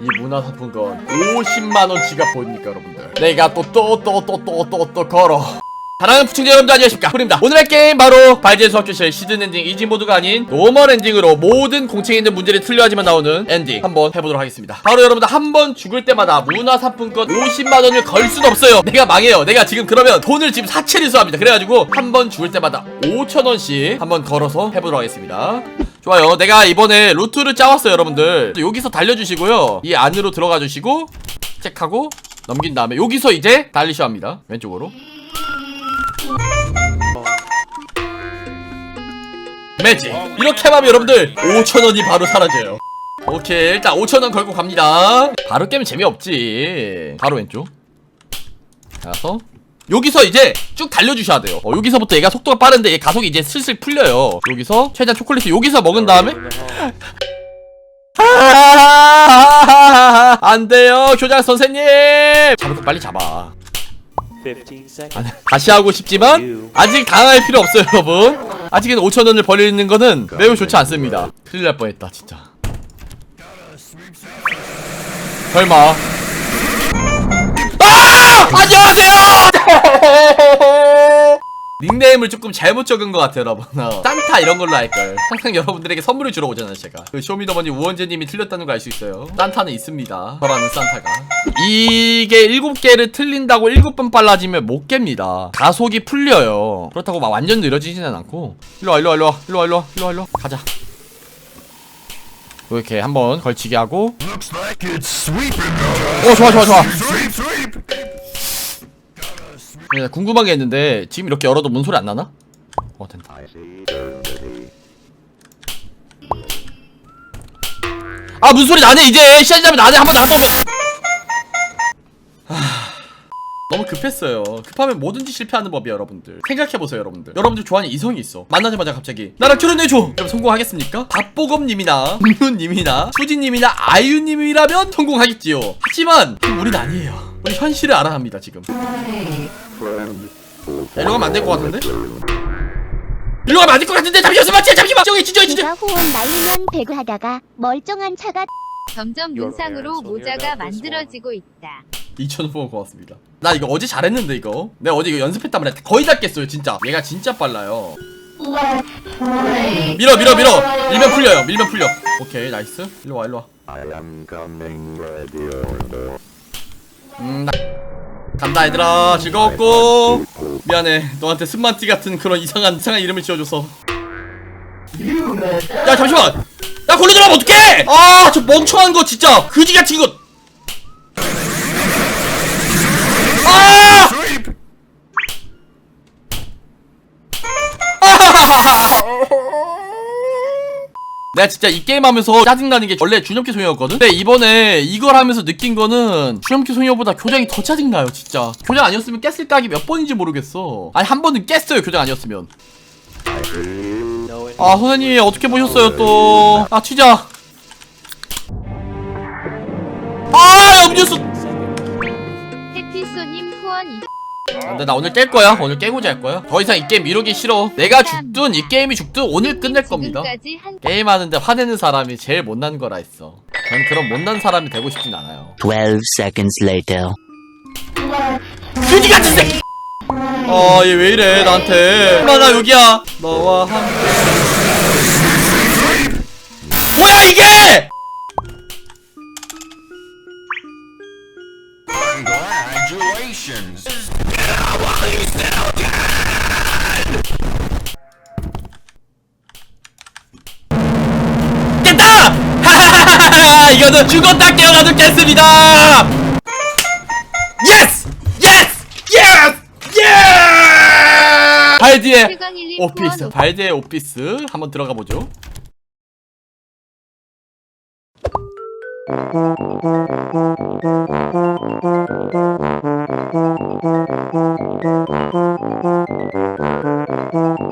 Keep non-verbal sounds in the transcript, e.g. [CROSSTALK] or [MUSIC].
이 문화상품권 50만원 지갑 보입니까 여러분들? 내가 또 또 또 또 또 또 또 걸어. 사랑하는 부청자 여러분들 안녕하십니까? 프입니다. 오늘 할 게임 바로 발제 수학교실 시즌 엔딩 이지 모드가 아닌 노멀 엔딩으로 모든 공책에 있는 문제를 틀려야지만 나오는 엔딩 한번 해보도록 하겠습니다. 바로 여러분들 한 번 죽을 때마다 문화상품권 50만원을 걸 수는 없어요. 내가 망해요. 내가 지금 그러면 돈을 지금 사채를 수합니다. 그래가지고 한 번 죽을 때마다 5천원씩 한번 걸어서 해보도록 하겠습니다 좋아요. 내가 이번에 루트를 짜왔어요 여러분들. 여기서 달려주시고요. 이 안으로 들어가 주시고 체크하고 넘긴 다음에 여기서 이제 달리셔야 합니다. 왼쪽으로. 매직. 이렇게 하면 여러분들 5천원이 바로 사라져요. 오케이. 일단 5천원 걸고 갑니다. 바로 깨면 재미없지. 바로 왼쪽. 가서 여기서 이제 쭉 달려주셔야 돼요. 어, 여기서부터 얘가 속도가 빠른데 얘 가속이 이제 슬슬 풀려요. 여기서 최대한 초콜릿을 여기서 먹은 다음에 [LAUGHS] 안 돼요 교장 선생님! 잡을 거 빨리 잡아. 15 seconds. 아, 다시 하고 싶지만 아직 당할 필요 없어요 여러분. 아직은 5천원을 벌리는 거는 매우 좋지 않습니다. 큰일 날 뻔했다 진짜. 설마 닉네임을 조금 잘못 적은 것 같아요 여러분. 어, 산타 이런 걸로 할걸. 항상 여러분들에게 선물을 주러 오잖아요 제가. 그 쇼미더머니 우원재님이 틀렸다는 거알수 있어요. 산타는 있습니다. 저라는 산타가. 이게 7개를 틀린다고 7번 빨라지면 못 깹니다. 가속이 풀려요. 그렇다고 막 완전 느려지지는 않고. 일로와 일로와 일로와 일로와 일로와 일로와 일로와. 가자. 이렇게 한번 걸치게 하고. 오 좋아 좋아 좋아. Sweep. 네, 궁금한 게 있는데 지금 이렇게 열어도 문 소리 안 나나? 어 된다. 아 문 소리 나네 이제! 시작하면 나네 한번 나가보면. 너무 급했어요. 급하면 뭐든지 실패하는 법이야 여러분들. 생각해보세요 여러분들. 여러분들 좋아하는 이성이 있어. 만나자마자 갑자기 나랑 결혼해줘! 그럼 성공하겠습니까? 박보검님이나 국누님이나 수진님이나 아이유님이라면 성공하겠지요. 하지만 우린 아니에요 우리 현실을 알아야 합니다 지금 일로 가면 안 될 것 같은데? 일로 가면 안 될 것 같은데 잠시만 잠시만 저기 진짜 진짜 호원 날리면 배그하다가 멀쩡한 차가 점점 문상으로 모자가 만들어지고 있다. 2,000원 고맙습니다. 나 이거 어제 잘했는데 이거. 내가 어제 이거 연습했단 말이야. 거의 다 깼어요 진짜. 얘가 진짜 빨라요. 밀어 밀어 밀어. 밀면 풀려요. 밀면 풀려. 오케이 나이스. 일로 와 일로 와. I am coming, ready or not. 음 나... 간다 얘들아. 즐거웠고. 미안해. 너한테 스만티 같은 그런 이상한 이상한 이름을 지어줘서. 야 잠시만! 야 걸리 들어가면 어떡해! 아저 멍청한 거 진짜. 그지 같은 거 내가 진짜 이 게임 하면서 짜증나는 게 원래 준혁기 소녀였거든? 근데 이번에 이걸 하면서 느낀 거는 준혁기 소녀보다 교장이 더 짜증나요 진짜. 교장 아니었으면 깼을 각이 몇 번인지 모르겠어. 아니 한 번은 깼어요 교장 아니었으면. 아 선생님 어떻게 보셨어요 또아 튀자. 아 음료수 해피소님 후원 근데 나 오늘 깰 거야 오늘 깨고자 할 거야 더 이상 이 게임 미루기 싫어 내가 죽든 이 게임이 죽든 오늘 끝낼 겁니다 지금까지 한 게임 하는데 화내는 사람이 제일 못난 거라 했어 전 그런 못난 사람이 되고 싶진 않아요 12 seconds later. 그지 같은 새끼! 아, 얘 왜 이래, 나한테. 엄마, 나 여기야. 너와 함께. 뭐야, 이게! Congratulations. 깼다! 하하하하하! [LAUGHS] 이거는 죽었다 깨어나도 깼습니다! 예스! 예스! 예스! 발디의 오피스, 발디의 오피스. 한번 들어가 보죠. Thank you.